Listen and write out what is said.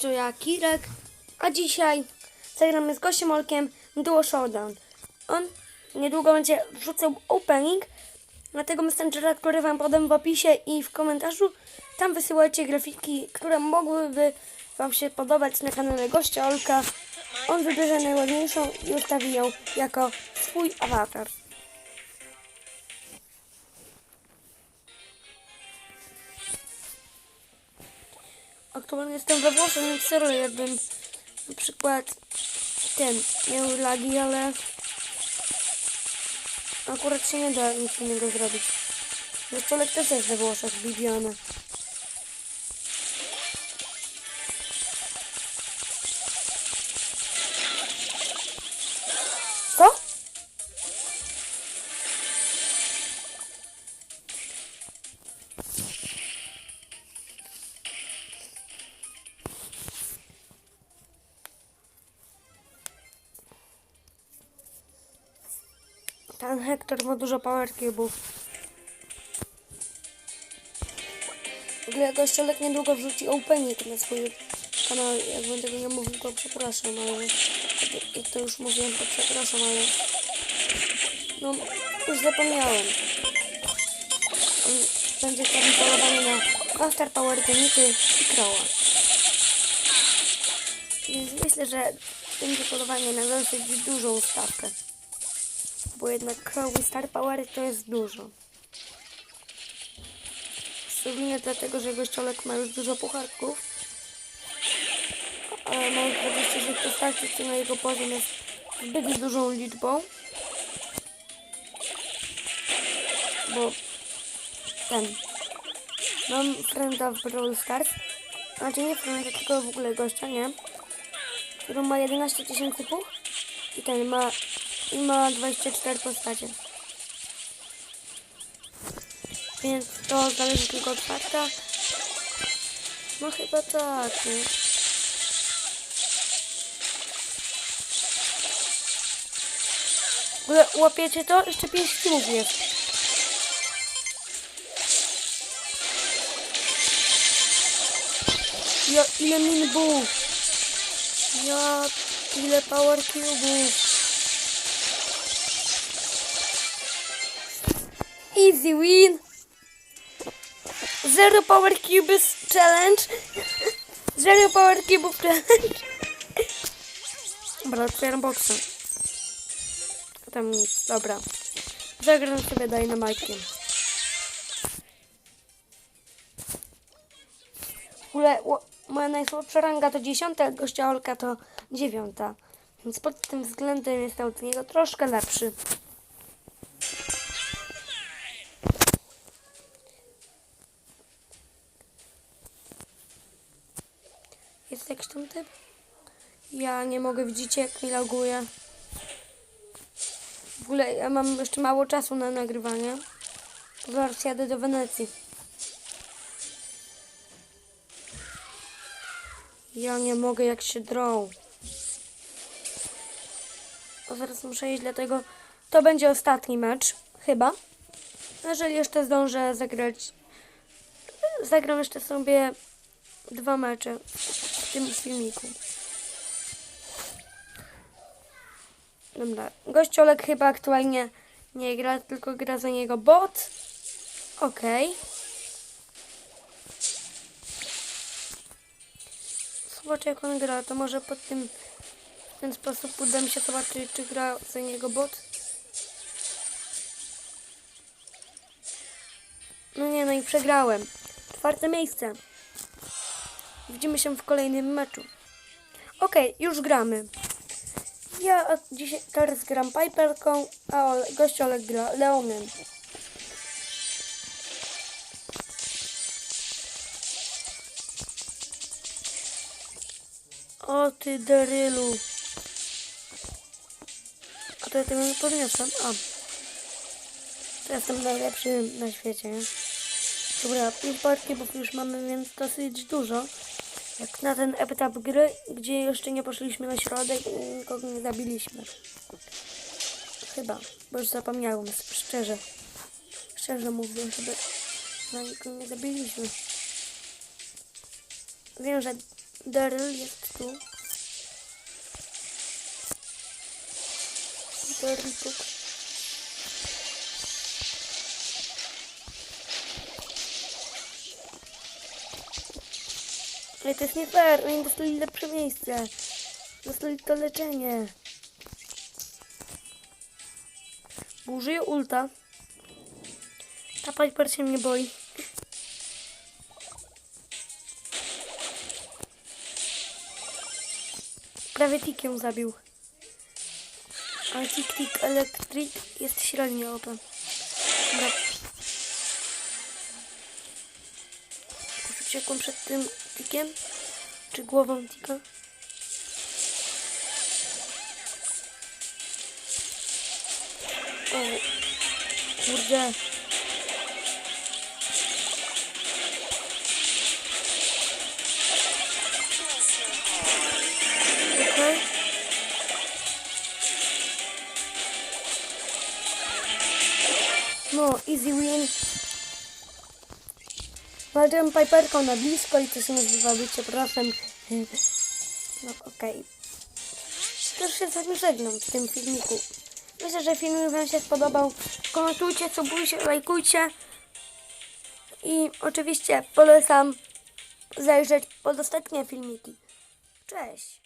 tu ja, Kirek, a dzisiaj zagramy z gościem Olkiem Duo Showdown. On niedługo będzie wrzucał opening na tego Messengera, który Wam podam w opisie i w komentarzu. Tam wysyłajcie grafiki, które mogłyby Wam się podobać na kanale gościa Olka. On wybierze najładniejszą i ustawi ją jako swój awatar. Aktualnie jestem we Włoszech, więc serio jakbym na przykład ten miał lagi, ale akurat się nie da nic innego zrobić. Zresztą też jest we Włoszech, Bibiana. Ten Hektor ma dużo power cube'ów. Ogóle Kościolek niedługo wrzuci opening na swój kanał. Jakbym tego nie mówił, to przepraszam, ale jak to już mówiłem, to przepraszam, ale no już zapomniałem. On będzie tam polowany na After Power Genity i Crowa. Więc myślę, że będzie polowanie na dosyć dużą stawkę bo jednak Crow i Star Power to jest dużo. Szczególnie dlatego, że gościolek ma już dużo pucharków, ale mam 26 postaci, co na jego poziom jest zbyt dużą liczbą. Bo ten. Mam frienda w Brawl Stars. Znaczy nie frienda, tylko w ogóle gościa, nie? Który ma 11 tysięcy puch. I ten ma i ma 24 postacie. Więc to zależy tylko od fakta. No chyba tak, nie? Łapiecie to? Jeszcze 5 filmów jest. Ja, ile min był? Ja, ile power cube'ów? Easy win. Zero power cubes challenge. Zero power cubes challenge. Dobra, otwieram boxa. Tam nic, dobra. Zagram sobie Dynamite'iem. W ogóle moja najsłabsza ranga to dziesiąta, a gościa Olka to dziewiąta. Więc pod tym względem jestem od niego troszkę lepszy. Jest jakiś tam typ? Ja nie mogę, widzicie jak mi laguje. W ogóle ja mam jeszcze mało czasu na nagrywanie. Zaraz jadę do Wenecji. Ja nie mogę jak się drą. Zaraz muszę iść, dlatego to będzie ostatni mecz. Chyba. Jeżeli jeszcze zdążę zagrać. Zagram jeszcze sobie dwa mecze w tym filmiku. Dobra, gościolek chyba aktualnie nie gra, tylko gra za niego bot. Okej. Zobaczę jak on gra, to może pod tym w ten sposób uda mi się zobaczyć, czy gra za niego bot. No nie, no i przegrałem. Czwarte miejsce. Widzimy się w kolejnym meczu. Okej, już gramy. Ja dzisiaj teraz gram Piperką, a Ole, gość gra Leonem. O ty derylu. A to ja tego nie podniosłem. A. To jestem najlepszy na świecie? Dobra, pięć bo już mamy, więc dosyć dużo. Jak na ten etap gry, gdzie jeszcze nie poszliśmy na środek i nikogo nie zabiliśmy. Chyba, bo już zapomniałem, szczerze. Szczerze mówiąc, żeby na nikogo nie zabiliśmy. Wiem, że Daryl jest tu. Daryl tu. Ale to jest nie fair, oni dostali lepsze miejsce. Dostali to leczenie. Bo użyję ulta. Ta Piper się mnie boi. Prawie tik ją zabił. Ale tik tik elektrik jest średnio OP. Dobra. Uciekłem przed tym tikiem? Czy głową tika? O, kurde. No, easy win. Walczyłem Piperką na blisko i to się nazywa bycie prosem. No okej. Też się z wami żegnam w tym filmiku. Myślę, że filmik wam się spodobał. Komentujcie, subujcie, lajkujcie. I oczywiście polecam zajrzeć pod ostatnie filmiki. Cześć!